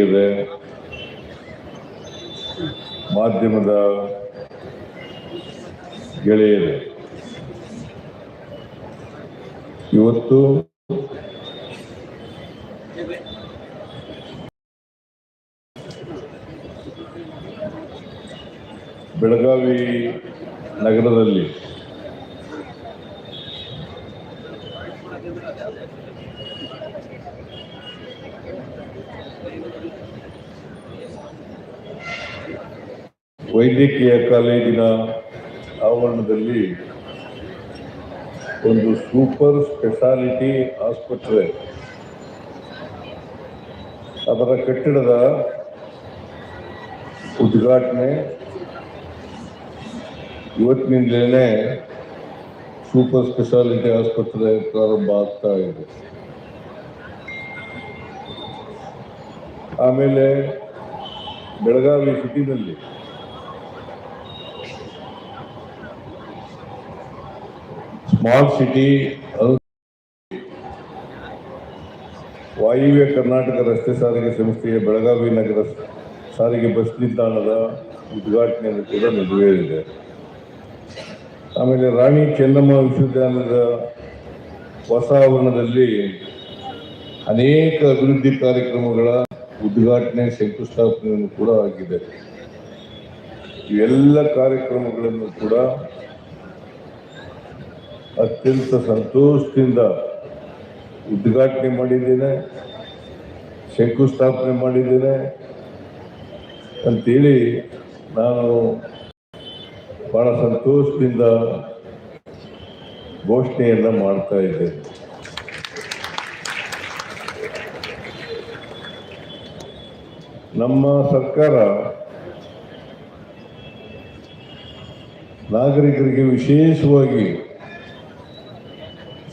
ಇದೆ. ಮಾಧ್ಯಮದ ಗೆಳೆಯರು. ಇವತ್ತು ಬೆಳಗಾವಿ ನಗರದಲ್ಲಿ ವೈದ್ಯಕೀಯ ಕಾಲೇಜಿನ ಆವರಣದಲ್ಲಿ ಒಂದು ಸೂಪರ್ ಸ್ಪೆಷಾಲಿಟಿ ಆಸ್ಪತ್ರೆ. ಅದರ ಕಟ್ಟಡದ ಉದ್ಘಾಟನೆ ಇವತ್ತಿನಿಂದಲೇ ಸೂಪರ್ ಸ್ಪೆಷಾಲಿಟಿ ಆಸ್ಪತ್ರೆ ಪ್ರಾರಂಭ ಆಗ್ತಾ ಇದೆ. ಆಮೇಲೆ ಬೆಳಗಾವಿ ಸಿಟಿನಲ್ಲಿ ಸ್ಮಾರ್ಟ್ ಸಿಟಿ ವಾಯುವ್ಯ ಕರ್ನಾಟಕ ರಸ್ತೆ ಸಾರಿಗೆ ಸಂಸ್ಥೆಯ ಬೆಳಗಾವಿ ನಗರ ಸಾರಿಗೆ ಬಸ್ ನಿಲ್ದಾಣದ ಉದ್ಘಾಟನೆಯನ್ನು ಕೂಡ ನೆರವೇರಿದೆ ಆಮೇಲೆ ರಾಣಿ ಚೆನ್ನಮ್ಮ ವಿಶ್ವವಿದ್ಯಾಲಯದ ಹೊಸ ಆವರಣದಲ್ಲಿ ಅನೇಕ ಅಭಿವೃದ್ಧಿ ಕಾರ್ಯಕ್ರಮಗಳ ಉದ್ಘಾಟನೆ ಶಂಕುಸ್ಥಾಪನೆಯನ್ನು ಕೂಡ ಆಗಿದೆ. ಇವೆಲ್ಲ ಕಾರ್ಯಕ್ರಮಗಳನ್ನು ಕೂಡ ಅತ್ಯಂತ ಸಂತೋಷದಿಂದ ಉದ್ಘಾಟನೆ ಮಾಡಿದ್ದೇನೆ, ಶಂಕುಸ್ಥಾಪನೆ ಮಾಡಿದ್ದೇನೆ ಅಂತೇಳಿ ನಾನು ಬಹಳ ಸಂತೋಷದಿಂದ ಘೋಷಣೆಯನ್ನು ಮಾಡ್ತಾ ಇದ್ದೇನೆ. ನಮ್ಮ ಸರ್ಕಾರ ನಾಗರಿಕರಿಗೆ ವಿಶೇಷವಾಗಿ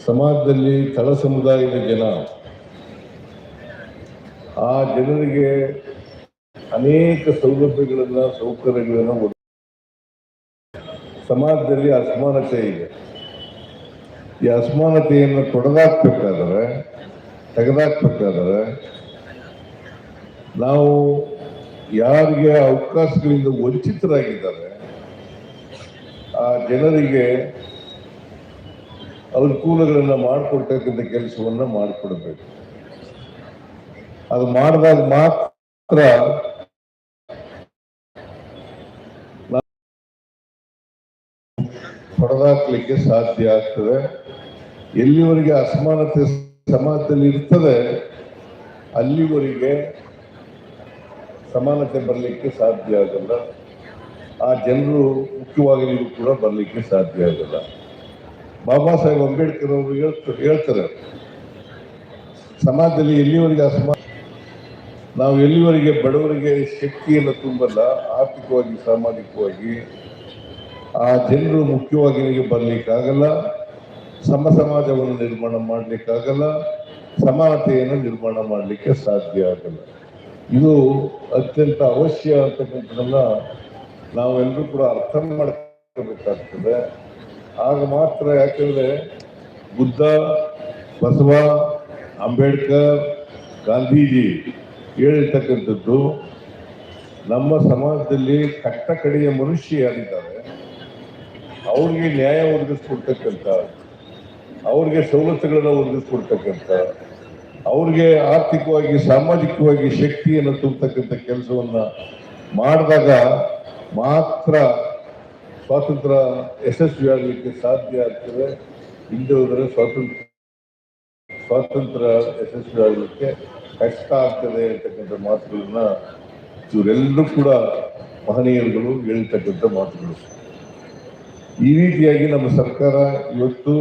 ಸಮಾಜದಲ್ಲಿ ತಳ ಸಮುದಾಯದ ಜನ, ಆ ಜನರಿಗೆ ಅನೇಕ ಸೌಲಭ್ಯಗಳನ್ನ, ಸೌಕರ್ಯಗಳನ್ನ ಸಮಾಜದಲ್ಲಿ ಅಸಮಾನತೆ ಇದೆ. ಈ ಅಸಮಾನತೆಯನ್ನು ತೊಡೆದಾಕ್ಬೇಕಾದ್ರೆ ತೆಗೆದಾಕ್ಬೇಕಾದ್ರೆ, ನಾವು ಯಾರಿಗೆ ಅವಕಾಶಗಳಿಂದ ವಂಚಿತರಾಗಿದ್ದಾರೆ, ಆ ಜನರಿಗೆ ಅನುಕೂಲಗಳನ್ನು ಮಾಡಿಕೊಡ್ತಕ್ಕಂಥ ಕೆಲಸವನ್ನ ಮಾಡಿಕೊಡ್ಬೇಕು. ಅದು ಮಾಡಿದಾಗ ಮಾತ್ರ ಹೊಡೆದಾಕ್ಲಿಕ್ಕೆ ಸಾಧ್ಯ ಆಗ್ತದೆ. ಎಲ್ಲಿವರೆಗೆ ಅಸಮಾನತೆ ಸಮಾಜದಲ್ಲಿ ಇರ್ತದೆ, ಅಲ್ಲಿವರೆಗೆ ಸಮಾನತೆ ಬರಲಿಕ್ಕೆ ಸಾಧ್ಯ ಆಗಲ್ಲ. ಆ ಜನರು ಮುಖ್ಯವಾಗಿ ಕೂಡ ಬರಲಿಕ್ಕೆ ಸಾಧ್ಯ ಆಗಲ್ಲ. ಬಾಬಾ ಸಾಹೇಬ್ ಅಂಬೇಡ್ಕರ್ ಅವರು ಹೇಳ್ತ- ಹೇಳ್ತಾರೆ. ಸಮಾಜದಲ್ಲಿ ಎಲ್ಲಿವರೆಗೆ ಅಸಮಾ ನಾವು ಎಲ್ಲಿವರೆಗೆ ಬಡವರಿಗೆ ಶಕ್ತಿಯನ್ನು ತುಂಬಲ್ಲ, ಆರ್ಥಿಕವಾಗಿ, ಸಾಮಾಜಿಕವಾಗಿ, ಆ ಜನರು ಮುಖ್ಯವಾಗಿ ನಿಮಗೆ ಬರ್ಲಿಕ್ಕಾಗಲ್ಲ, ಸಮ ಸಮಾಜವನ್ನು ನಿರ್ಮಾಣ ಮಾಡಲಿಕ್ಕಾಗಲ್ಲ, ಸಮಾನತೆಯನ್ನು ನಿರ್ಮಾಣ ಮಾಡಲಿಕ್ಕೆ ಸಾಧ್ಯ ಆಗಲ್ಲ. ಇದು ಅತ್ಯಂತ ಅವಶ್ಯ ಅಂತಕ್ಕಂಥದ್ದನ್ನ ನಾವೆಲ್ಲರೂ ಕೂಡ ಅರ್ಥ ಮಾಡ್ಕೋಬೇಕಾಗ್ತದೆ. ಆಗ ಮಾತ್ರ ಯಾಕಂದ್ರೆ ಬುದ್ಧ, ಬಸವ, ಅಂಬೇಡ್ಕರ್, ಗಾಂಧೀಜಿ ಹೇಳಿರ್ತಕ್ಕಂಥದ್ದು ನಮ್ಮ ಸಮಾಜದಲ್ಲಿ ಕಟ್ಟ ಕಡೆಯ ಮನುಷ್ಯ ಯಾರಿದ್ದಾರೆ, ಅವ್ರಿಗೆ ನ್ಯಾಯ ಒದಗಿಸ್ಕೊಡ್ತಕ್ಕಂಥ, ಅವ್ರಿಗೆ ಸವಲತ್ತುಗಳನ್ನು ಒದಗಿಸ್ಕೊಡ್ತಕ್ಕಂಥ, ಅವ್ರಿಗೆ ಆರ್ಥಿಕವಾಗಿ, ಸಾಮಾಜಿಕವಾಗಿ ಶಕ್ತಿಯನ್ನು ತುಂಬತಕ್ಕಂಥ ಕೆಲಸವನ್ನ ಮಾಡಿದಾಗ ಮಾತ್ರ ಸ್ವಾತಂತ್ರ್ಯ ಯಶಸ್ವಿ ಆಗಲಿಕ್ಕೆ ಸಾಧ್ಯ ಆಗ್ತದೆ. ಹಿಂದೆ ಹೋದರೆ ಸ್ವಾತಂತ್ರ್ಯ ಸ್ವಾತಂತ್ರ್ಯ ಯಶಸ್ವಿ ಆಗಲಿಕ್ಕೆ ಕಷ್ಟ ಆಗ್ತದೆ ಅಂತಕ್ಕಂಥ ಮಾತುಗಳನ್ನ ಇವರೆಲ್ಲರೂ ಕೂಡ ಮಹನೀಯರುಗಳು ಹೇಳ್ತಕ್ಕಂಥ ಮಾತುಗಳು. ಈ ರೀತಿಯಾಗಿ ನಮ್ಮ ಸರ್ಕಾರ ಇವತ್ತು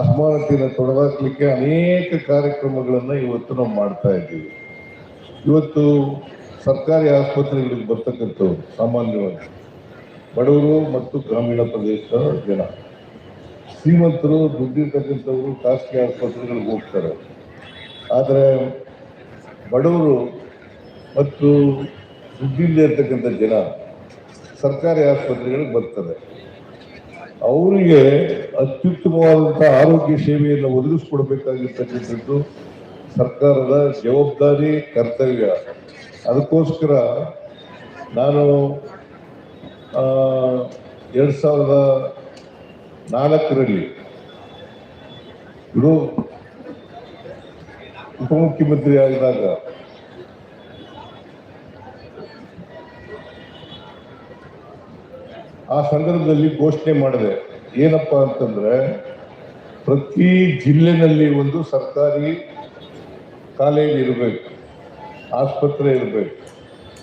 ಅಸಮಾನತೆಯನ್ನು ತೊಡೆದಾಕ್ಲಿಕ್ಕೆ ಅನೇಕ ಕಾರ್ಯಕ್ರಮಗಳನ್ನು ಇವತ್ತು ನಾವು ಮಾಡ್ತಾ ಇದ್ದೀವಿ. ಇವತ್ತು ಸರ್ಕಾರಿ ಆಸ್ಪತ್ರೆಗಳಿಗೆ ಬರ್ತಕ್ಕಂಥವ್ರು ಸಾಮಾನ್ಯವಾಗಿ ಬಡವರು ಮತ್ತು ಗ್ರಾಮೀಣ ಪ್ರದೇಶದ ಜನ. ಶ್ರೀಮಂತರು ದುಡ್ಡಿರ್ತಕ್ಕಂಥವರು ಖಾಸಗಿ ಆಸ್ಪತ್ರೆಗಳಿಗೆ ಹೋಗ್ತಾರೆ. ಆದರೆ ಬಡವರು ಮತ್ತು ದುಡ್ಡಿಲ್ಲದೆ ಇರ್ತಕ್ಕಂಥ ಜನ ಸರ್ಕಾರಿ ಆಸ್ಪತ್ರೆಗಳಿಗೆ ಬರ್ತದೆ ಅವರಿಗೆ ಅತ್ಯುತ್ತಮವಾದಂಥ ಆರೋಗ್ಯ ಸೇವೆಯನ್ನು ಒದಗಿಸ್ಕೊಡ್ಬೇಕಾಗಿರ್ತಕ್ಕಂಥದ್ದು ಸರ್ಕಾರದ ಜವಾಬ್ದಾರಿ, ಕರ್ತವ್ಯ. ಅದಕ್ಕೋಸ್ಕರ ನಾನು ಎರಡು ಸಾವಿರದ ನಾಲ್ಕರಲ್ಲಿ ಇದು ಉಪಮುಖ್ಯಮಂತ್ರಿ ಆಗಿದಾಗ ಆ ಸಂದರ್ಭದಲ್ಲಿ ಘೋಷಣೆ ಮಾಡಿದೆ, ಏನಪ್ಪ ಅಂತಂದ್ರೆ ಪ್ರತಿ ಜಿಲ್ಲೆನಲ್ಲಿ ಒಂದು ಸರ್ಕಾರಿ ಕಾಲೇಜ್ ಇರಬೇಕು, ಆಸ್ಪತ್ರೆ ಇರಬೇಕು.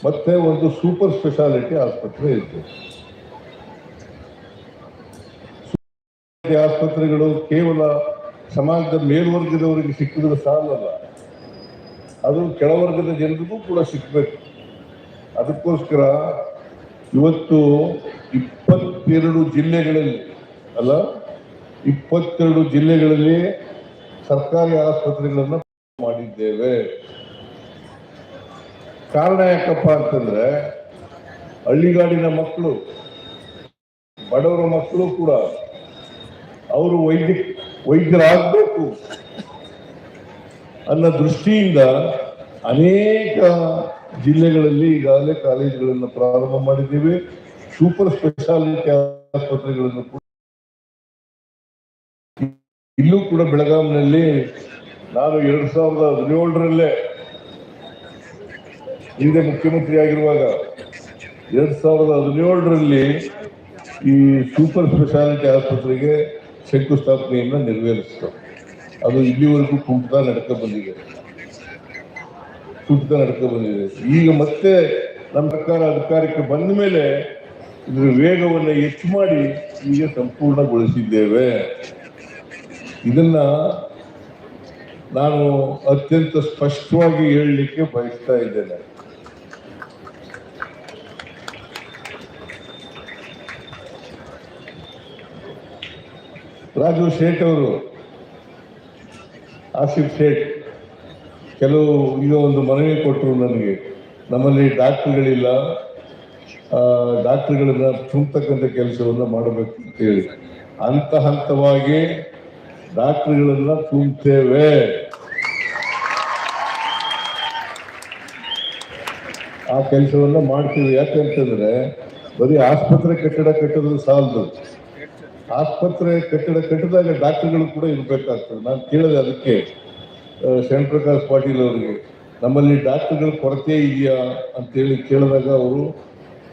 ಮತ್ತೆ ಒಂದು ಸೂಪರ್ ಸ್ಪೆಷಾಲಿಟಿ ಆಸ್ಪತ್ರೆ ಇತ್ತು ಆಸ್ಪತ್ರೆಗಳು ಕೇವಲ ಸಮಾಜದ ಮೇಲ್ವರ್ಗದವರಿಗೆ ಸಿಕ್ಕಿದ್ರೆ ಸಾಲಲ್ಲ. ಅದು ಕೆಳವರ್ಗದ ಜನರಿಗೂ ಕೂಡ ಸಿಕ್ಕಬೇಕು ಅದಕ್ಕೋಸ್ಕರ ಇವತ್ತು ಇಪ್ಪತ್ತೆರಡು ಜಿಲ್ಲೆಗಳಲ್ಲಿ, ಅಲ್ಲ? ಇಪ್ಪತ್ತೆರಡು ಜಿಲ್ಲೆಗಳಲ್ಲಿ ಸರ್ಕಾರಿ ಆಸ್ಪತ್ರೆಗಳನ್ನು ಮಾಡಿದ್ದೇವೆ. ಕಾರಣ ಯಾಕಪ್ಪ ಅಂತಂದ್ರೆ ಹಳ್ಳಿಗಾಡಿನ ಮಕ್ಕಳು, ಬಡವರ ಮಕ್ಕಳು ಕೂಡ ಅವರು ವೈದ್ಯ, ವೈದ್ಯರಾಗಬೇಕು ಅನ್ನೋ ದೃಷ್ಟಿಯಿಂದ ಅನೇಕ ಜಿಲ್ಲೆಗಳಲ್ಲಿ ಈಗಾಗಲೇ ಕಾಲೇಜುಗಳನ್ನು ಪ್ರಾರಂಭ ಮಾಡಿದ್ದೇವೆ. ಸೂಪರ್ ಸ್ಪೆಷಾಲಿಟಿ ಆಸ್ಪತ್ರೆಗಳನ್ನು ಕೂಡ ಇಲ್ಲೂ ಕೂಡ ಬೆಳಗಾವಿನಲ್ಲಿ ನಾನು ಎರಡ್ ಸಾವಿರದ ಹದಿನೇಳರಲ್ಲೇ ಹಿಂದೆ ಮುಖ್ಯಮಂತ್ರಿ ಆಗಿರುವಾಗ ಎರಡ್ ಸಾವಿರದ ಹದಿನೇಳರಲ್ಲಿ ಈ ಸೂಪರ್ ಸ್ಪೆಷಾಲಿಟಿ ಆಸ್ಪತ್ರೆಗೆ ಶಂಕುಸ್ಥಾಪನೆಯನ್ನ ನೆರವೇರಿಸಿತು. ಅದು ಇಲ್ಲಿವರೆಗೂ ಕುಂಠಿತ ನಡ್ಕ ಬಂದಿದೆ. ಕುಂಠಿತ ನಡ್ಕ ಬಂದಿದೆ. ಈಗ ಮತ್ತೆ ನಮ್ಮ ಸರ್ಕಾರ ಅಧಿಕಾರಕ್ಕೆ ಬಂದ ಮೇಲೆ ಇದರ ವೇಗವನ್ನು ಹೆಚ್ಚು ಮಾಡಿ ಈಗ ಸಂಪೂರ್ಣಗೊಳಿಸಿದ್ದೇವೆ. ಇದನ್ನ ನಾನು ಅತ್ಯಂತ ಸ್ಪಷ್ಟವಾಗಿ ಹೇಳಲಿಕ್ಕೆ ಬಯಸ್ತಾ ಇದ್ದೇನೆ. ರಾಜು ಶೇಟ್ ಅವರು, ಆಸಿಫ್ ಶೇಟ್, ಕೆಲವು ಈಗ ಒಂದು ಮನವಿ ಕೊಟ್ಟರು ನನಗೆ. ನಮ್ಮಲ್ಲಿ ಡಾಕ್ಟ್ರುಗಳಿಲ್ಲ. ಡಾಕ್ಟ್ರುಗಳನ್ನ ತುಂಬತಕ್ಕಂಥ ಕೆಲಸವನ್ನು ಮಾಡಬೇಕು ಅಂತ ಹೇಳಿ ಹಂತ ಹಂತವಾಗಿ ಡಾಕ್ಟ್ರುಗಳನ್ನ ತುಂಬುತ್ತೇವೆ. ಆ ಕೆಲಸವನ್ನ ಮಾಡ್ತೀವಿ. ಯಾಕಂತಂದ್ರೆ ಬರೀ ಆಸ್ಪತ್ರೆ ಕಟ್ಟಡ ಕಟ್ಟೋದು ಸಾಲದು. ಆಸ್ಪತ್ರೆ ಕಟ್ಟಡ, ಕಟ್ಟಿದಾಗ ಡಾಕ್ಟರ್ಗಳು ಕೂಡ ಇರಬೇಕಾಗ್ತದೆ. ನಾನು ಕೇಳಿದೆ ಅದಕ್ಕೆ ಶರಣ್ ಪ್ರಕಾಶ್ ಪಾಟೀಲ್ ಅವರಿಗೆ. ನಮ್ಮಲ್ಲಿ ಡಾಕ್ಟರ್ಗಳ ಕೊರತೆ ಇದೆಯಾ ಅಂತೇಳಿ ಕೇಳಿದಾಗ ಅವರು,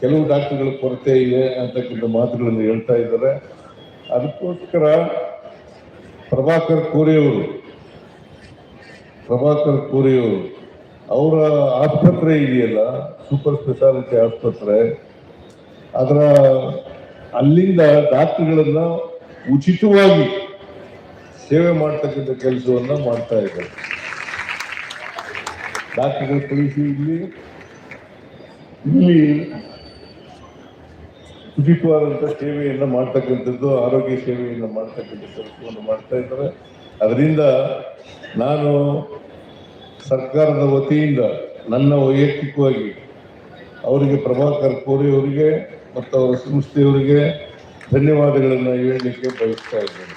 ಕೆಲವು ಡಾಕ್ಟರ್ಗಳ ಕೊರತೆ ಇದೆ ಅಂತಕ್ಕಂಥ ಮಾತುಗಳನ್ನು ಹೇಳ್ತಾ ಇದ್ದಾರೆ. ಅದಕ್ಕೋಸ್ಕರ ಪ್ರಭಾಕರ್ ಕೋರೆಯವರು ಪ್ರಭಾಕರ್ ಕೋರೆಯವರು ಅವರ ಆಸ್ಪತ್ರೆ ಇದೆಯಲ್ಲ, ಸೂಪರ್ ಸ್ಪೆಷಾಲಿಟಿ ಆಸ್ಪತ್ರೆ, ಅದರ ಅಲ್ಲಿಂದ ಡಾಕ್ಟರ್ಗಳನ್ನ ಉಚಿತವಾಗಿ ಸೇವೆ ಮಾಡ್ತಕ್ಕಂಥ ಕೆಲಸವನ್ನ ಮಾಡ್ತಾ ಇದ್ದಾರೆ. ಡಾಕ್ಟರ್ಗಳು ಕಳಿಸಿ ಇಲ್ಲಿ ಇಲ್ಲಿ ಉಚಿತವಾದಂಥ ಸೇವೆಯನ್ನು ಮಾಡ್ತಕ್ಕಂಥದ್ದು, ಆರೋಗ್ಯ ಸೇವೆಯನ್ನು ಮಾಡ್ತಕ್ಕಂಥ ಕೆಲಸವನ್ನು ಮಾಡ್ತಾ ಇದ್ದಾರೆ. ಅದರಿಂದ ನಾನು ಸರ್ಕಾರದ ವತಿಯಿಂದ ನನ್ನ ವೈಯಕ್ತಿಕವಾಗಿ ಅವರಿಗೆ ಪ್ರಭಾಕರ್ ಕೋರಿ ಅವರಿಗೆ ಮತ್ತು ಅವರ ಸಂಸ್ಥೆಯವರಿಗೆ ಧನ್ಯವಾದಗಳನ್ನು ಹೇಳಲಿಕ್ಕೆ ಬಯಸ್ತಾ ಇದ್ದೇನೆ.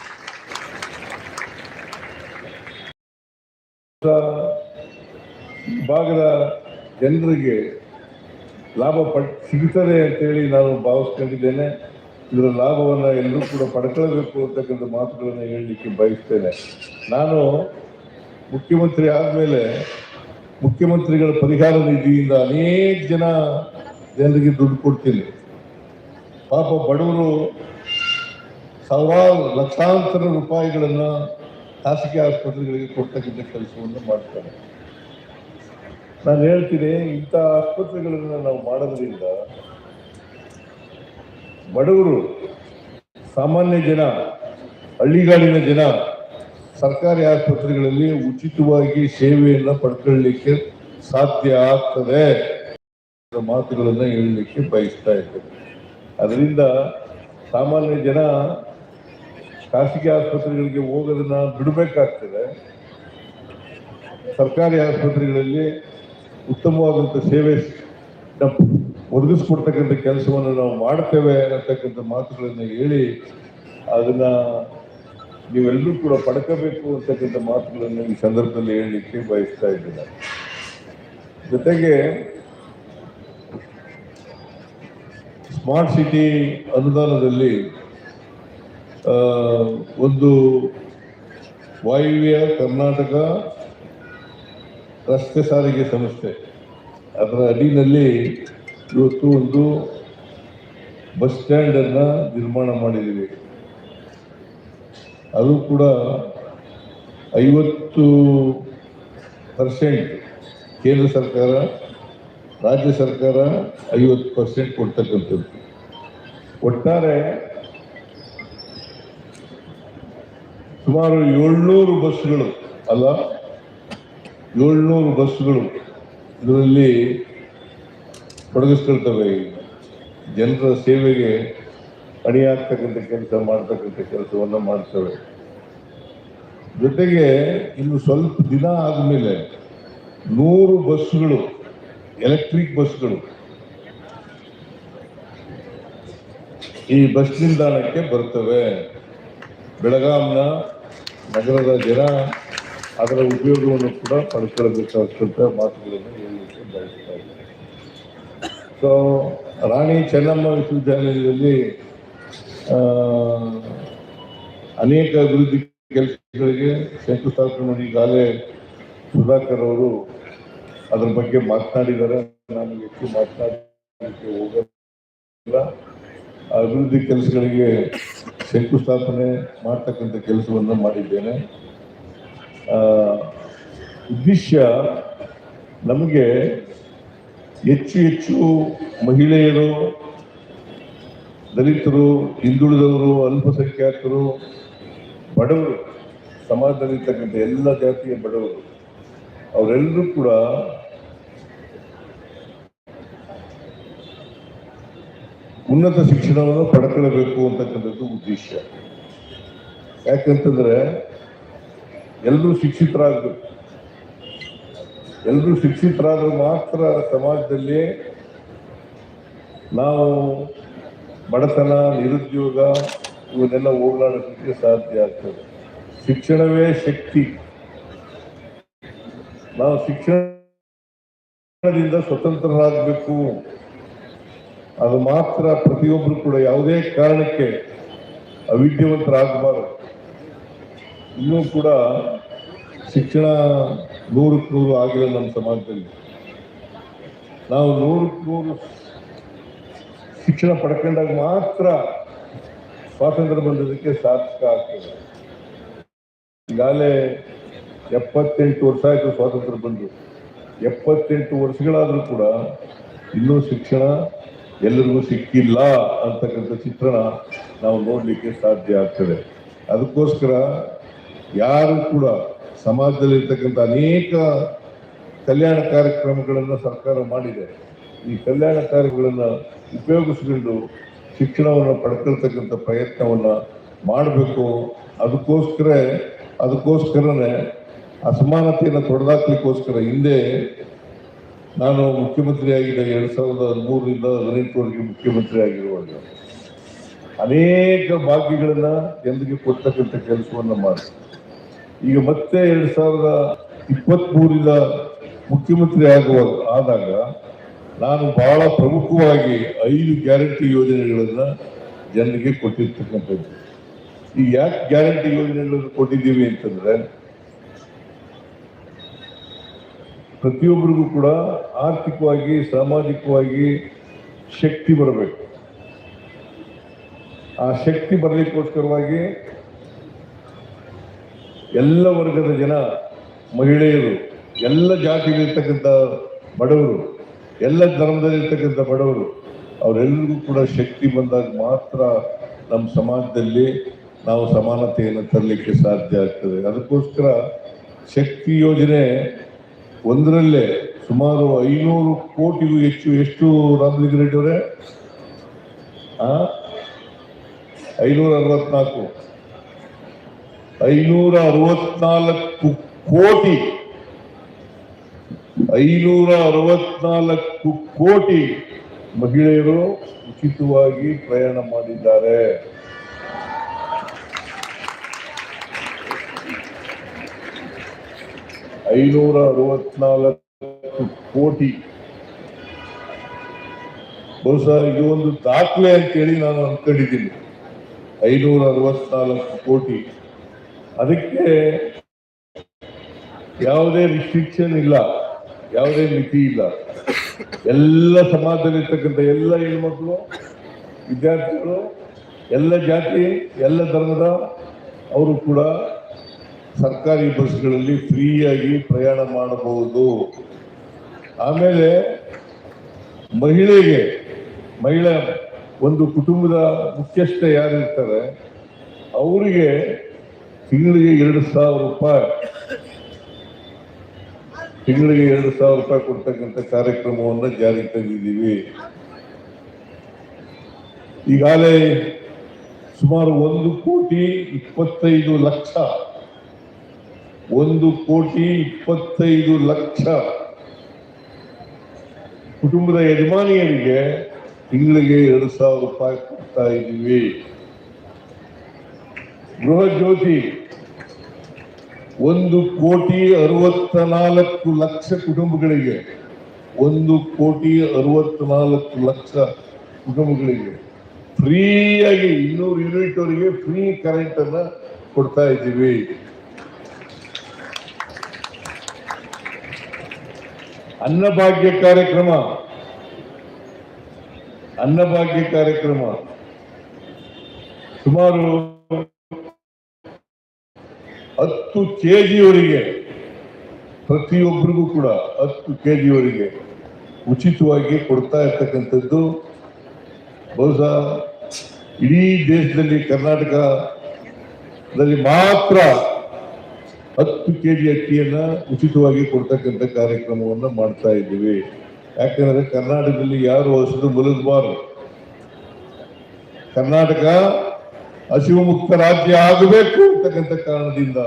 ಭಾಗದ ಜನರಿಗೆ ಲಾಭ ಪಡ್ ಸಿಗ್ತದೆ ಅಂತೇಳಿ ನಾನು ಭಾವಿಸ್ಕೊಂಡಿದ್ದೇನೆ. ಇದರ ಲಾಭವನ್ನು ಎಲ್ಲರೂ ಕೂಡ ಪಡ್ಕೊಳ್ಬೇಕು ಅಂತಕ್ಕಂಥ ಮಾತುಗಳನ್ನು ಹೇಳಲಿಕ್ಕೆ ಬಯಸ್ತೇನೆ. ನಾನು ಮುಖ್ಯಮಂತ್ರಿ ಆದಮೇಲೆ ಮುಖ್ಯಮಂತ್ರಿಗಳ ಪರಿಹಾರ ನಿಧಿಯಿಂದ ಅನೇಕ ಜನ ಜನರಿಗೆ ದುಡ್ಡು ಕೊಡ್ತೀನಿ. ಪಾಪ ಬಡವರು ಸಾವಿರಾರು ಲಕ್ಷಾಂತರ ರೂಪಾಯಿಗಳನ್ನು ಖಾಸಗಿ ಆಸ್ಪತ್ರೆಗಳಿಗೆ ಕೊಡ್ತಕ್ಕಂಥ ಕೆಲಸವನ್ನು ಮಾಡ್ತಾರೆ. ನಾನು ಹೇಳ್ತೀನಿ, ಇಂಥ ಆಸ್ಪತ್ರೆಗಳನ್ನು ನಾವು ಮಾಡೋದ್ರಿಂದ ಬಡವರು, ಸಾಮಾನ್ಯ ಜನ, ಹಳ್ಳಿಗಾಡಿನ ಜನ ಸರ್ಕಾರಿ ಆಸ್ಪತ್ರೆಗಳಲ್ಲಿ ಉಚಿತವಾಗಿ ಸೇವೆಯನ್ನು ಪಡ್ಕೊಳ್ಳಿಕ್ಕೆ ಸಾಧ್ಯ ಆಗ್ತದೆ ಮಾತುಗಳನ್ನು ಮಾತುಗಳನ್ನ ಹೇಳಲಿಕ್ಕೆ ಬಯಸ್ತಾ ಇದ್ದೇನೆ. ಅದರಿಂದ ಸಾಮಾನ್ಯ ಜನ ಖಾಸಗಿ ಆಸ್ಪತ್ರೆಗಳಿಗೆ ಹೋಗೋದನ್ನ ಬಿಡಬೇಕಾಗ್ತದೆ. ಸರ್ಕಾರಿ ಆಸ್ಪತ್ರೆಗಳಲ್ಲಿ ಉತ್ತಮವಾದಂಥ ಸೇವೆ ಒದಗಿಸ್ಕೊಡ್ತಕ್ಕಂಥ ಕೆಲಸವನ್ನು ನಾವು ಮಾಡ್ತೇವೆ ಅನ್ನತಕ್ಕಂಥ ಮಾತುಗಳನ್ನು ಹೇಳಿ ಅದನ್ನ ನೀವೆಲ್ಲರೂ ಕೂಡ ಪಡ್ಕೋಬೇಕು ಅಂತಕ್ಕಂಥ ಮಾತುಗಳನ್ನು ಈ ಸಂದರ್ಭದಲ್ಲಿ ಹೇಳಲಿಕ್ಕೆ ಬಯಸ್ತಾ ಇದ್ದೀನಿ. ಜೊತೆಗೆ ಸ್ಮಾರ್ಟ್ ಸಿಟಿ ಅನುದಾನದಲ್ಲಿ ಒಂದು ವಾಯುವ್ಯ ಕರ್ನಾಟಕ ರಸ್ತೆ ಸಾರಿಗೆ ಸಂಸ್ಥೆ. ಅದರ ಅಡಿನಲ್ಲಿ ಇವತ್ತು ಒಂದು ಬಸ್ ಸ್ಟ್ಯಾಂಡನ್ನು ನಿರ್ಮಾಣ ಮಾಡಿದ್ದೀವಿ. ಅದು ಕೂಡ ಐವತ್ತು ಪರ್ಸೆಂಟ್ ಕೇಂದ್ರ ಸರ್ಕಾರ ರಾಜ್ಯ ಸರ್ಕಾರ ಐವತ್ತು ಪರ್ಸೆಂಟ್ ಕೊಡ್ತಕ್ಕಂಥದ್ದು. ಒಟ್ಟಾರೆ ಸುಮಾರು ಏಳ್ನೂರು ಬಸ್ಗಳು ಅಲ್ಲ? ಏಳ್ನೂರು ಬಸ್ಗಳು ಇದರಲ್ಲಿ ತೊಡಗಿಸ್ಕೊಳ್ತವೆ. ಜನರ ಸೇವೆಗೆ ಅಣಿಯಾಗ್ತಕ್ಕಂಥ ಕೆಲಸ, ಮಾಡ್ತಕ್ಕಂಥ ಕೆಲಸವನ್ನು ಮಾಡ್ತವೆ. ಜೊತೆಗೆ ಇನ್ನು ಸ್ವಲ್ಪ ದಿನ ಆದಮೇಲೆ ನೂರು ಬಸ್ಗಳು ಎಲೆಕ್ಟ್ರಿಕ್ ಬಸ್ಗಳು. ಈ ಬಸ್ ನಿಲ್ದಾಣಕ್ಕೆ ಬರ್ತವೆ ಬೆಳಗಾಂನ ನಗರದ ಜನ ಅದರ ಉಪಯೋಗವನ್ನು ಕೂಡ ಪಡ್ಕೊಳ್ಬೇಕಾದಂತ ಮಾತುಗಳನ್ನು ಹೇಳಲಿಕ್ಕೆ ಬಯಸ್ತಾ ಇದ್ದಾರೆ ಸೊ ರಾಣಿ ಚೆನ್ನಮ್ಮ ವಿಶ್ವವಿದ್ಯಾಲಯದಲ್ಲಿ ಅನೇಕ ಅಭಿವೃದ್ಧಿ ಕೆಲಸಗಳಿಗೆ ಶಂಕುಸ್ಥಾಪನೆ ಈಗಾಗಲೇ ಸುಧಾಕರ್ ಅವರು ಅದರ ಬಗ್ಗೆ ಮಾತನಾಡಿದ್ದಾರೆ. ನಾನು ಹೆಚ್ಚು ಮಾತನಾಡಲಿಕ್ಕೆ ಹೋಗಲ್ಲ. ಅಭಿವೃದ್ಧಿ ಕೆಲಸಗಳಿಗೆ ಶಂಕುಸ್ಥಾಪನೆ ಮಾಡ್ತಕ್ಕಂಥ ಕೆಲಸವನ್ನು ಮಾಡಿದ್ದೇನೆ. ಉದ್ದೇಶ ನಮಗೆ ಹೆಚ್ಚು ಹೆಚ್ಚು ಮಹಿಳೆಯರು, ದಲಿತರು, ಹಿಂದುಳಿದವರು, ಅಲ್ಪಸಂಖ್ಯಾತರು, ಬಡವರು, ಸಮಾಜದಲ್ಲಿರ್ತಕ್ಕಂಥ ಎಲ್ಲ ಜಾತಿಯ ಬಡವರು ಅವರೆಲ್ಲರೂ ಕೂಡ ಉನ್ನತ ಶಿಕ್ಷಣವನ್ನು ಪಡ್ಕೊಳ್ಬೇಕು ಅಂತಕ್ಕಂಥದ್ದು ಉದ್ದೇಶ. ಯಾಕಂತಂದ್ರೆ ಎಲ್ಲರೂ ಶಿಕ್ಷಿತರಾಗಬೇಕು ಎಲ್ಲರೂ ಶಿಕ್ಷಿತರಾದ್ರೆ ಮಾತ್ರ ಸಮಾಜದಲ್ಲಿ ನಾವು ಬಡತನ, ನಿರುದ್ಯೋಗ ಇವನ್ನೆಲ್ಲ ಹೋಗ್ಲಾಡೋದಕ್ಕೆ ಸಾಧ್ಯ ಆಗ್ತದೆ. ಶಿಕ್ಷಣವೇ ಶಕ್ತಿ. ನಾವು ಶಿಕ್ಷಣದಿಂದ ಸ್ವತಂತ್ರರಾಗಬೇಕು. ಅದು ಮಾತ್ರ ಪ್ರತಿಯೊಬ್ಬರು ಕೂಡ ಯಾವುದೇ ಕಾರಣಕ್ಕೆ ಅವಿದ್ಯವಂತರಾಗಬಾರದು. ಇನ್ನೂ ಕೂಡ ಶಿಕ್ಷಣ ನೂರಕ್ಕೆ ನೂರು ಆಗಿಲ್ಲ ನಮ್ಮ ಸಮಾಜದಲ್ಲಿ. ನಾವು ನೂರಕ್ಕೆ ನೂರು ಶಿಕ್ಷಣ ಪಡ್ಕೊಂಡಾಗ ಮಾತ್ರ ಸ್ವಾತಂತ್ರ್ಯ ಬಂದದಕ್ಕೆ ಸಾರ್ಥಕ ಆಗ್ತದೆ. ಈಗಾಗಲೇ ಎಪ್ಪತ್ತೆಂಟು ವರ್ಷ ಆಯಿತು ಸ್ವಾತಂತ್ರ್ಯ ಬಂದು. ಎಪ್ಪತ್ತೆಂಟು ವರ್ಷಗಳಾದರೂ ಕೂಡ ಇನ್ನೂ ಶಿಕ್ಷಣ ಎಲ್ಲರಿಗೂ ಸಿಕ್ಕಿಲ್ಲ ಅಂತಕ್ಕಂಥ ಚಿತ್ರಣ ನಾವು ನೋಡಲಿಕ್ಕೆ ಸಾಧ್ಯ ಆಗ್ತದೆ. ಅದಕ್ಕೋಸ್ಕರ ಯಾರು ಕೂಡ ಸಮಾಜದಲ್ಲಿರ್ತಕ್ಕಂಥ ಅನೇಕ ಕಲ್ಯಾಣ ಕಾರ್ಯಕ್ರಮಗಳನ್ನು ಸರ್ಕಾರ ಮಾಡಿದೆ. ಈ ಕಲ್ಯಾಣ ಕಾರ್ಯಗಳನ್ನು ಉಪಯೋಗಿಸಿಕೊಂಡು ಶಿಕ್ಷಣವನ್ನು ಪಡ್ಕೊಳ್ತಕ್ಕಂಥ ಪ್ರಯತ್ನವನ್ನು ಮಾಡಬೇಕು. ಅದಕ್ಕೋಸ್ಕರ, ಅದಕ್ಕೋಸ್ಕರನೇ ಅಸಮಾನತೆಯನ್ನು ತೊಡೆದಾಕ್ಲಿಕ್ಕೋಸ್ಕರ ಹಿಂದೆ ನಾನು ಮುಖ್ಯಮಂತ್ರಿ ಆಗಿದ್ದ ಎರಡ್ ಸಾವಿರದ ಹದಿಮೂರರಿಂದ ಹದಿನೆಂಟುವರೆಗೆ ಮುಖ್ಯಮಂತ್ರಿ ಆಗಿರುವಾಗ ಅನೇಕ ಭಾಗ್ಯಗಳನ್ನ ಜನರಿಗೆ ಕೊಡ್ತಕ್ಕಂಥ ಕೆಲಸವನ್ನ ಮಾಡಿ ಈಗ ಮತ್ತೆ ಎರಡ್ ಸಾವಿರದ ಇಪ್ಪತ್ಮೂರಿಂದ ಮುಖ್ಯಮಂತ್ರಿ ಆಗುವ ಆದಾಗ ನಾನು ಬಹಳ ಪ್ರಮುಖವಾಗಿ ಐದು ಗ್ಯಾರಂಟಿ ಯೋಜನೆಗಳನ್ನ ಜನರಿಗೆ ಕೊಟ್ಟಿರ್ತಕ್ಕಂಥದ್ದು. ಈ ಯಾಕೆ ಗ್ಯಾರಂಟಿ ಯೋಜನೆಗಳನ್ನು ಕೊಟ್ಟಿದ್ದೀವಿ ಅಂತಂದ್ರೆ ಪ್ರತಿಯೊಬ್ಬರಿಗೂ ಕೂಡ ಆರ್ಥಿಕವಾಗಿ, ಸಾಮಾಜಿಕವಾಗಿ ಶಕ್ತಿ ಬರಬೇಕು. ಆ ಶಕ್ತಿ ಬರಲಿಕ್ಕೋಸ್ಕರವಾಗಿ ಎಲ್ಲ ವರ್ಗದ ಜನ, ಮಹಿಳೆಯರು, ಎಲ್ಲ ಜಾತಿಗಳಿರ್ತಕ್ಕಂಥ ಬಡವರು, ಎಲ್ಲ ಧರ್ಮದಲ್ಲಿರ್ತಕ್ಕಂಥ ಬಡವರು, ಅವರೆಲ್ಲರಿಗೂ ಕೂಡ ಶಕ್ತಿ ಬಂದಾಗ ಮಾತ್ರ ನಮ್ಮ ಸಮಾಜದಲ್ಲಿ ನಾವು ಸಮಾನತೆಯನ್ನು ತರಲಿಕ್ಕೆ ಸಾಧ್ಯ ಆಗ್ತದೆ. ಅದಕ್ಕೋಸ್ಕರ ಶಕ್ತಿ ಯೋಜನೆ ಒಂದರಲ್ಲೇ ಸುಮಾರು ಐನೂರು ಕೋಟಿಗೂ ಹೆಚ್ಚು, ಎಷ್ಟು ರಾಮಲಿಂಗ ರೆಡ್ಡಿ ಅವರೇ? ಐನೂರ ಅರವತ್ನಾಲ್ಕು ಐನೂರ ಅರವತ್ನಾಲ್ಕು ಕೋಟಿ. ಐನೂರ ಅರವತ್ನಾಲ್ಕು ಕೋಟಿ ಮಹಿಳೆಯರು ಉಚಿತವಾಗಿ ಪ್ರಯಾಣ ಮಾಡಿದ್ದಾರೆ. ಐನೂರ ಅರವತ್ನಾಲ್ಕು ಕೋಟಿ. ಬಹುಶಃ ಇದು ಒಂದು ದಾಖಲೆ ಅಂತೇಳಿ ನಾನು ಅನ್ಕೊಂಡಿದ್ದೀನಿ ಐನೂರ ಅರವತ್ನಾಲ್ಕು ಕೋಟಿ. ಅದಕ್ಕೆ ಯಾವುದೇ ರಿಸ್ಟ್ರಿಕ್ಷನ್ ಇಲ್ಲ, ಯಾವುದೇ ಮಿತಿ ಇಲ್ಲ. ಎಲ್ಲ ಸಮಾಜದಲ್ಲಿರ್ತಕ್ಕಂಥ ಎಲ್ಲ ಹೆಣ್ಮಕ್ಳು, ವಿದ್ಯಾರ್ಥಿಗಳು, ಎಲ್ಲ ಜಾತಿ, ಎಲ್ಲ ಧರ್ಮದ, ಅವರು ಕೂಡ ಸರ್ಕಾರಿ ಬಸ್ಗಳಲ್ಲಿ ಫ್ರೀಯಾಗಿ ಪ್ರಯಾಣ ಮಾಡಬಹುದು. ಆಮೇಲೆ ಮಹಿಳೆಗೆ, ಮಹಿಳಾ, ಒಂದು ಕುಟುಂಬದ ಮುಖ್ಯಸ್ಥ ಯಾರಿರ್ತಾರೆ, ಅವರಿಗೆ ತಿಂಗಳಿಗೆ ಎರಡು ಸಾವಿರ ರೂಪಾಯಿ, ತಿಂಗಳಿಗೆ ಎರಡು ಸಾವಿರ ರೂಪಾಯಿ ಕೊಡ್ತಕ್ಕಂಥ ಕಾರ್ಯಕ್ರಮವನ್ನು ಜಾರಿಗೆ ತಂದಿದ್ದೀವಿ. ಈಗಾಗಲೇ ಸುಮಾರು ಒಂದು ಕೋಟಿ ಇಪ್ಪತ್ತೈದು ಲಕ್ಷ ಒಂದು ಕೋಟಿ ಇಪ್ಪತ್ತೈದು ಲಕ್ಷ. ಕುಟುಂಬದ ಯಜಮಾನಿಯರಿಗೆ ತಿಂಗಳಿಗೆ ಎರಡು ಸಾವಿರ ರೂಪಾಯಿ ಕೊಡ್ತಾ ಇದ್ದೀವಿ. ಗೃಹ ಜ್ಯೋತಿ, ಒಂದು ಕೋಟಿ ಅರವತ್ತ ನಾಲ್ಕು ಲಕ್ಷ ಕುಟುಂಬಗಳಿಗೆ, ಒಂದು ಕೋಟಿ ಅರವತ್ತ ನಾಲ್ಕು ಲಕ್ಷ ಕುಟುಂಬಗಳಿಗೆ ಫ್ರೀಯಾಗಿ ಇನ್ನೂರು ಯೂನಿಟ್ ಅವರಿಗೆ ಫ್ರೀ ಕರೆಂಟ್ ಅನ್ನ ಕೊಡ್ತಾ ಇದ್ದೀವಿ. ಅನ್ನಭಾಗ್ಯ ಕಾರ್ಯಕ್ರಮ. ಅನ್ನಭಾಗ್ಯ ಕಾರ್ಯಕ್ರಮ. ಸುಮಾರು ಹತ್ತು ಕೆಜಿಯವರಿಗೆ, ಪ್ರತಿಯೊಬ್ಬರಿಗೂ ಕೂಡ ಹತ್ತು ಕೆಜಿಯವರಿಗೆ ಉಚಿತವಾಗಿ ಕೊಡ್ತಾ ಇರ್ತಕ್ಕಂಥದ್ದು. ಬಹುಶಃ ಇಡೀ ದೇಶದಲ್ಲಿ, ಕರ್ನಾಟಕದಲ್ಲಿ ಮಾತ್ರ ಹತ್ತು ಕೆ ಜಿ ಅಕ್ಕಿಯನ್ನ ಉಚಿತವಾಗಿ ಕೊಡ್ತಕ್ಕಂಥ ಕಾರ್ಯಕ್ರಮವನ್ನು ಮಾಡ್ತಾ ಇದ್ದೀವಿ. ಯಾಕಂದ್ರೆ ಕರ್ನಾಟಕದಲ್ಲಿ ಯಾರು ಹಸಿದು ಮುಲಗಬಾರದು? ಕರ್ನಾಟಕ ಹಸಿವು ಮುಕ್ತ ರಾಜ್ಯ ಆಗಬೇಕು ಅಂತಕ್ಕಂಥ ಕಾರಣದಿಂದ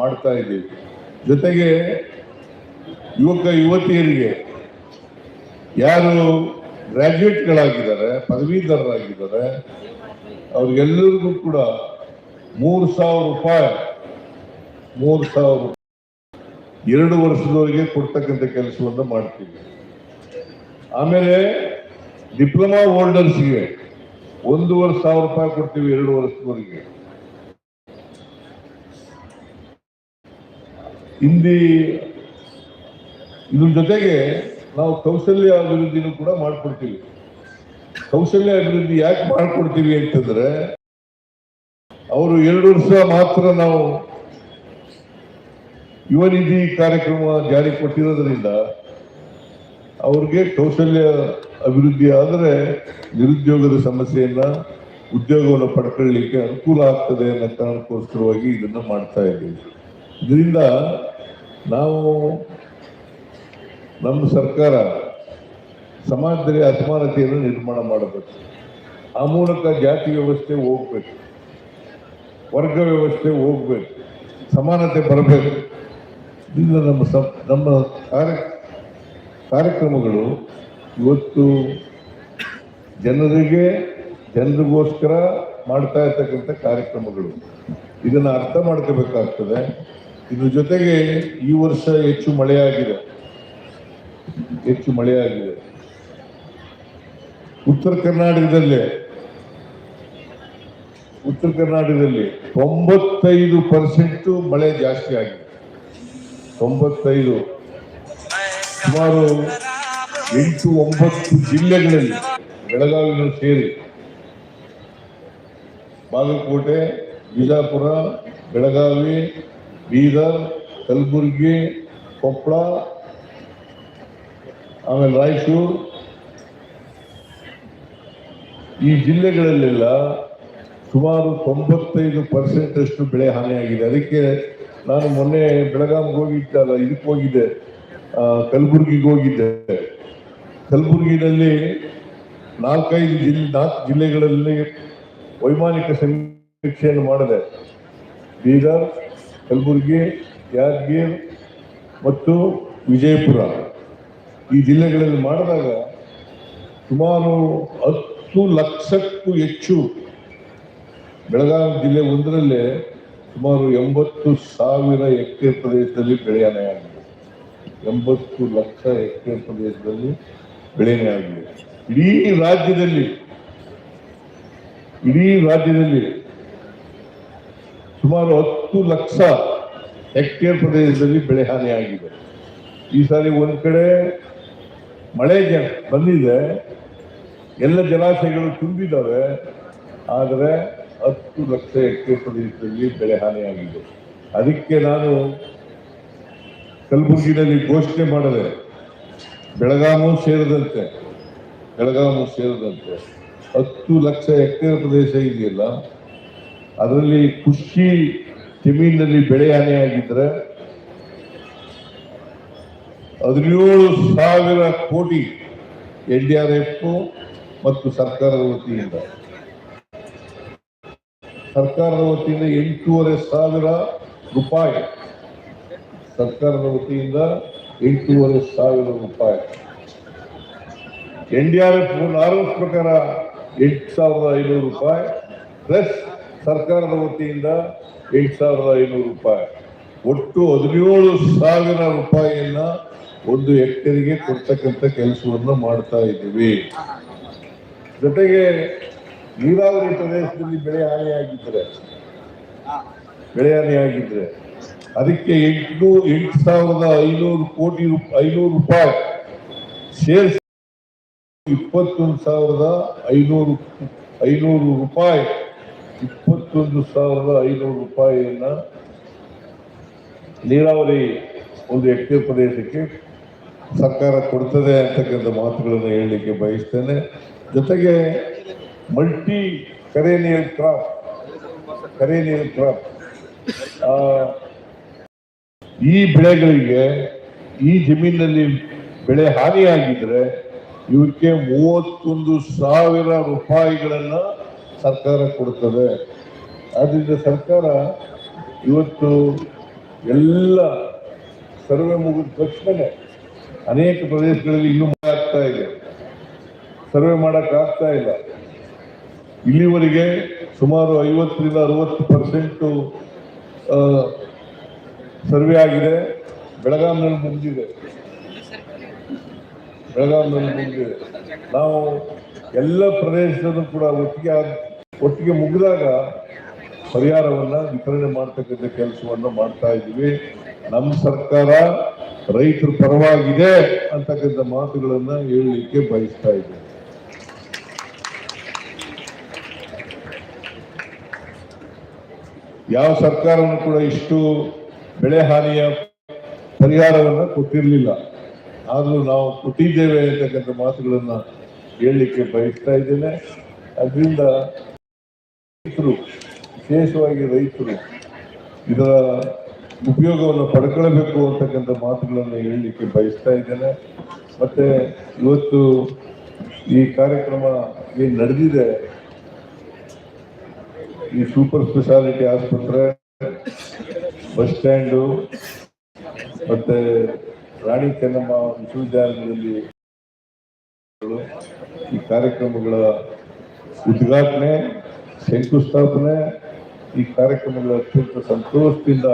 ಮಾಡ್ತಾ ಇದ್ದೀವಿ. ಜೊತೆಗೆ ಯುವಕ ಯುವತಿಯರಿಗೆ ಯಾರು ಗ್ರ್ಯಾಜುಯೇಟ್ಗಳಾಗಿದ್ದಾರೆ ಪದವೀಧರರಾಗಿದ್ದಾರೆ, ಅವ್ರಿಗೆಲ್ಲರಿಗೂ ಕೂಡ ಮೂರು ಸಾವಿರ ರೂಪಾಯಿ ಮೂರು ಸಾವಿರ ರೂಪಾಯಿ ಎರಡು ವರ್ಷದವರೆಗೆ ಕೊಡ್ತಕ್ಕಂಥ ಕೆಲಸವನ್ನು ಮಾಡ್ತೀವಿ. ಆಮೇಲೆ ಡಿಪ್ಲೊಮಾ ಹೋಲ್ಡರ್ಸ್ಗೆ ಒಂದೂವರೆ ಸಾವಿರ ರೂಪಾಯಿ ಕೊಡ್ತೀವಿ ಎರಡು ವರ್ಷದವರೆಗೆ. ಹಿಂದಿ ಇದ್ರ ಜೊತೆಗೆ ನಾವು ಕೌಶಲ್ಯ ಅಭಿವೃದ್ಧಿನೂ ಕೂಡ ಮಾಡ್ಕೊಡ್ತೀವಿ. ಕೌಶಲ್ಯ ಅಭಿವೃದ್ಧಿ ಯಾಕೆ ಮಾಡ್ಕೊಡ್ತೀವಿ ಅಂತಂದ್ರೆ, ಅವರು ಎರಡು ವರ್ಷ ಮಾತ್ರ ನಾವು ಯುವ ನಿಧಿ ಕಾರ್ಯಕ್ರಮ ಜಾರಿ ಕೊಟ್ಟಿರೋದ್ರಿಂದ ಅವ್ರಿಗೆ ಕೌಶಲ್ಯ ಅಭಿವೃದ್ಧಿ ಆದರೆ ನಿರುದ್ಯೋಗದ ಸಮಸ್ಯೆಯನ್ನ ಉದ್ಯೋಗವನ್ನು ಪಡ್ಕೊಳ್ಳಿಕ್ಕೆ ಅನುಕೂಲ ಆಗ್ತದೆ ಅನ್ನೋ ಕಾರಣಕ್ಕೋಸ್ಕರವಾಗಿ ಇದನ್ನ ಮಾಡ್ತಾ ಇದ್ದೀವಿ. ಇದರಿಂದ ನಾವು ನಮ್ಮ ಸರ್ಕಾರ ಸಮಾಜದಲ್ಲಿ ಅಸಮಾನತೆಯನ್ನು ನಿರ್ಮಾಣ ಮಾಡಬೇಕು. ಆ ಮೂಲಕ ಜಾತಿ ವ್ಯವಸ್ಥೆ ಹೋಗ್ಬೇಕು. ವರ್ಗ ವ್ಯವಸ್ಥೆ ಹೋಗ್ಬೇಕು. ಸಮಾನತೆ ಬರಬೇಕು. ಇದರಿಂದ ನಮ್ಮ ಸಂ, ನಮ್ಮ ಕಾರ್ಯ, ಕಾರ್ಯಕ್ರಮಗಳು ಇವತ್ತು ಜನರಿಗೆ ಜನರಿಗೋಸ್ಕರ ಮಾಡ್ತಾ ಇರ್ತಕ್ಕಂಥ ಕಾರ್ಯಕ್ರಮಗಳು. ಇದನ್ನು ಅರ್ಥ ಮಾಡ್ಕೋಬೇಕಾಗ್ತದೆ. ಇದ್ರ ಜೊತೆಗೆ ಈ ವರ್ಷ ಹೆಚ್ಚು ಮಳೆಯಾಗಿದೆ. ಹೆಚ್ಚು ಮಳೆಯಾಗಿದೆ. ಉತ್ತರ ಕರ್ನಾಟಕದಲ್ಲಿ ಉತ್ತರ ಕರ್ನಾಟಕದಲ್ಲಿ ತೊಂಬತ್ತೈದು ಪರ್ಸೆಂಟ್ ಮಳೆ ಜಾಸ್ತಿ ಆಗಿದೆ. ತೊಂಬತ್ತೈದು. ಸುಮಾರು ಎಂಟು, ಒಂಬತ್ತು ಜಿಲ್ಲೆಗಳಲ್ಲಿ ಬೆಳಗಾವಿಗಳು ಸೇರಿ ಬಾಗಲಕೋಟೆ, ಬಿಜಾಪುರ, ಬೆಳಗಾವಿ, ಬೀದರ್, ಕಲಬುರಗಿ ಕೊಪ್ಪಳ ಆಮೇಲೆ ರಾಯಚೂರು. ಈ ಜಿಲ್ಲೆಗಳಲ್ಲೆಲ್ಲ ಸುಮಾರು ತೊಂಬತ್ತೈದು ಪರ್ಸೆಂಟ್ ಅಷ್ಟು ಬೆಳೆ ಹಾನಿಯಾಗಿದೆ. ಅದಕ್ಕೆ ನಾನು ಮೊನ್ನೆ ಬೆಳಗಾವಿಗೆ ಹೋಗಿದ್ದಲ್ಲ ಇದಕ್ಕೆ ಹೋಗಿದ್ದೆ. ಕಲಬುರ್ಗಿಗೆ ಹೋಗಿದ್ದೆ. ಕಲಬುರ್ಗಿನಲ್ಲಿ ನಾಲ್ಕೈದು ಜಿಲ್ಲೆ ನಾಲ್ಕು ಜಿಲ್ಲೆಗಳಲ್ಲಿ ವೈಮಾನಿಕ ಸಮೀಕ್ಷೆಯನ್ನು ಮಾಡಿದೆ. ಬೀದರ್, ಕಲಬುರಗಿ, ಯಾದಗಿರ್ ಮತ್ತು ವಿಜಯಪುರ. ಈ ಜಿಲ್ಲೆಗಳಲ್ಲಿ ಮಾಡಿದಾಗ ಸುಮಾರು ಹತ್ತು ಲಕ್ಷಕ್ಕೂ ಹೆಚ್ಚು ಬೆಳಗಾವಿ ಜಿಲ್ಲೆ ಒಂದರಲ್ಲೇ ಸುಮಾರು ಎಂಬತ್ತು ಸಾವಿರ ಹೆಕ್ಟೇರ್ ಪ್ರದೇಶದಲ್ಲಿ ಬೆಳೆ ಆಗಿದೆ. ಎಂಬತ್ತು ಲಕ್ಷ ಎಕರೆ ಪ್ರದೇಶದಲ್ಲಿ ಬೆಳೆಯನೇ ಆಗಿದೆ. ಇಡೀ ರಾಜ್ಯದಲ್ಲಿ ಇಡೀ ರಾಜ್ಯದಲ್ಲಿ ಸುಮಾರು ಹತ್ತು ಲಕ್ಷ ಹೆಕ್ಟೇರ್ ಪ್ರದೇಶದಲ್ಲಿ ಬೆಳೆ ಹಾನಿಯಾಗಿದೆ ಈ ಸಾರಿ ಒಂದು ಕಡೆ ಮಳೆ ಬಂದಿದೆ. ಎಲ್ಲ ಜಲಾಶಯಗಳು ತುಂಬಿದ್ದಾವೆ. ಆದರೆ ಹತ್ತು ಲಕ್ಷ ಎಕರೆ ಪ್ರದೇಶದಲ್ಲಿ ಬೆಳೆ ಹಾನಿಯಾಗಿದೆ. ಅದಕ್ಕೆ ನಾನು ಕಲಬುರಗಿನಲ್ಲಿ ಘೋಷಣೆ ಮಾಡಿದೆ, ಬೆಳಗಾಮು ಸೇರಿದಂತೆ ಬೆಳಗಾಮು ಸೇರಿದಂತೆ ಹತ್ತು ಲಕ್ಷ ಎಕರೆ ಪ್ರದೇಶ ಇದೆಯಲ್ಲ, ಅದರಲ್ಲಿ ಕೃಷಿ ಜಮೀನಿನಲ್ಲಿ ಬೆಳೆ ಹಾನಿಯಾಗಿದ್ದರೆ ಹದಿನೇಳು ಸಾವಿರ ಕೋಟಿ ಎನ್ ಡಿ ಆರ್ ಎಫ್ ಮತ್ತು ಸರ್ಕಾರದ ವತಿಯಿಂದ ಸರ್ಕಾರದ ವತಿಯಿಂದ ಎಂಟೂವರೆ ಸಾವಿರ ರೂಪಾಯಿ. ಸರ್ಕಾರದ ವತಿಯಿಂದ ಎಂಟೂವರೆ ಸಾವಿರ ರೂಪಾಯಿ. N D R F R ಪ್ರಕಾರ ಎಂಟು ಸಾವಿರದ ಐನೂರು ರೂಪಾಯಿ, ಪ್ಲಸ್ ಸರ್ಕಾರದ ವತಿಯಿಂದ ಎಂಟು ಸಾವಿರದ ಐನೂರು ರೂಪಾಯಿ. ಒಟ್ಟು ಹದಿನೇಳು ಸಾವಿರ ರೂಪಾಯಿಯನ್ನ ಒಂದು ಹೆಕ್ಟೇರಿಗೆ ಕೊಡ್ತಕ್ಕಂಥ ಕೆಲಸವನ್ನು ಮಾಡ್ತಾ ಇದ್ದೀವಿ. ಜೊತೆಗೆ ನೀರಾವರಿ ಪ್ರದೇಶದಲ್ಲಿ ಬೆಳೆ ಹಾನಿಯಾಗಿದ್ದರೆ ಬೆಳೆ ಹಾನಿಯಾಗಿದ್ದರೆ ಅದಕ್ಕೆ ಎಂಟು ಎಂಟು ಸಾವಿರದ ಐನೂರು ಕೋಟಿ ಐನೂರು ರೂಪಾಯಿ ಸೇರಿಸಿ ಇಪ್ಪತ್ತೊಂದು ಸಾವಿರದ ಐನೂರು ಐನೂರು ರೂಪಾಯಿ ಇಪ್ಪತ್ತೊಂದು ಸಾವಿರದ ಐನೂರು ರೂಪಾಯಿಯನ್ನ ನೀರಾವರಿ ಒಂದು ಹೆಕ್ಟೇರ್ ಪ್ರದೇಶಕ್ಕೆ ಸರ್ಕಾರ ಕೊಡ್ತದೆ ಅಂತಕ್ಕಂಥ ಮಾತುಗಳನ್ನು ಹೇಳಲಿಕ್ಕೆ ಬಯಸ್ತೇನೆ. ಜೊತೆಗೆ multi perennial crop perennial crop. ಈ ಬೆಳೆಗಳಿಗೆ ಈ ಜಮೀನಿನಲ್ಲಿ ಬೆಳೆ ಹಾನಿಯಾಗಿದ್ರೆ ಇವಕ್ಕೆ ಮೂವತ್ತೊಂದು ಸಾವಿರ ರೂಪಾಯಿಗಳನ್ನ ಸರ್ಕಾರ ಕೊಡುತ್ತದೆ ಆದ್ರಿಂದ ಸರ್ಕಾರ ಇವತ್ತು ಎಲ್ಲ ಸರ್ವೆ ಮುಗಿದ ತಕ್ಷಣ ಅನೇಕ ಪ್ರದೇಶಗಳಲ್ಲಿ ಇನ್ನೂ ಆಗ್ತಾ ಇದೆ. ಸರ್ವೆ ಮಾಡೋಕ್ಕಾಗ್ತಾ ಇಲ್ಲ. ಇಲ್ಲಿವರೆಗೆ ಸುಮಾರು ಐವತ್ತರಿಂದ ಅರವತ್ತು ಪರ್ಸೆಂಟು ಸರ್ವೆ ಆಗಿದೆ. ಬೆಳಗಾವಿನಲ್ಲಿ ಮುಗಿದಿದೆ. ಬೆಳಗಾವಿನಲ್ಲಿ ಮುಂದಿದೆ ನಾವು ಎಲ್ಲ ಪ್ರದೇಶದಲ್ಲೂ ಕೂಡ ಒಟ್ಟಿಗೆ ಒಟ್ಟಿಗೆ ಮುಗಿದಾಗ ಪರಿಹಾರವನ್ನು ವಿತರಣೆ ಮಾಡ್ತಕ್ಕಂಥ ಕೆಲಸವನ್ನು ಮಾಡ್ತಾ ಇದ್ದೀವಿ. ನಮ್ಮ ಸರ್ಕಾರ ರೈತರ ಪರವಾಗಿದೆ ಅಂತಕ್ಕಂಥ ಮಾತುಗಳನ್ನು ಹೇಳಲಿಕ್ಕೆ ಬಯಸ್ತಾ ಇದ್ದೀವಿ ಯಾವ ಸರ್ಕಾರವನ್ನು ಕೂಡ ಇಷ್ಟು ಬೆಳೆ ಹಾನಿಯ ಪರಿಹಾರವನ್ನು ಕೊಟ್ಟಿರಲಿಲ್ಲ. ಆದರೂ ನಾವು ಕೊಟ್ಟಿದ್ದೇವೆ ಅಂತಕ್ಕಂಥ ಮಾತುಗಳನ್ನು ಹೇಳಲಿಕ್ಕೆ ಬಯಸ್ತಾ ಇದ್ದೇನೆ. ಅದರಿಂದ ರೈತರು, ವಿಶೇಷವಾಗಿ ರೈತರು ಇದರ ಉಪಯೋಗವನ್ನು ಪಡ್ಕೊಳ್ಬೇಕು ಅಂತಕ್ಕಂಥ ಮಾತುಗಳನ್ನು ಹೇಳಲಿಕ್ಕೆ ಬಯಸ್ತಾ ಇದ್ದೇನೆ. ಮತ್ತೆ ಇವತ್ತು ಈ ಕಾರ್ಯಕ್ರಮ ಏನು ನಡೆದಿದೆ ಈ ಸೂಪರ್ ಸ್ಪೆಷಾಲಿಟಿ ಆಸ್ಪತ್ರೆ, ಬಸ್ ಸ್ಟ್ಯಾಂಡು, ಮತ್ತೆ ರಾಣಿ ಚೆನ್ನಮ್ಮ ವಿಶ್ವವಿದ್ಯಾಲಯದಲ್ಲಿ ಈ ಕಾರ್ಯಕ್ರಮಗಳ ಉದ್ಘಾಟನೆ, ಶಂಕುಸ್ಥಾಪನೆ, ಈ ಕಾರ್ಯಕ್ರಮಗಳ ಅತ್ಯಂತ ಸಂತೋಷದಿಂದ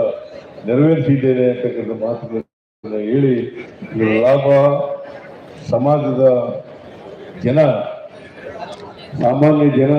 ನೆರವೇರಿಸಿದ್ದೇನೆ ಅಂತಕ್ಕಂಥ ಮಾತುಗಳನ್ನ ಹೇಳಿ ಇದರ ಲಾಭ, ಸಮಾಜದ ಜನ, ಸಾಮಾನ್ಯ ಜನ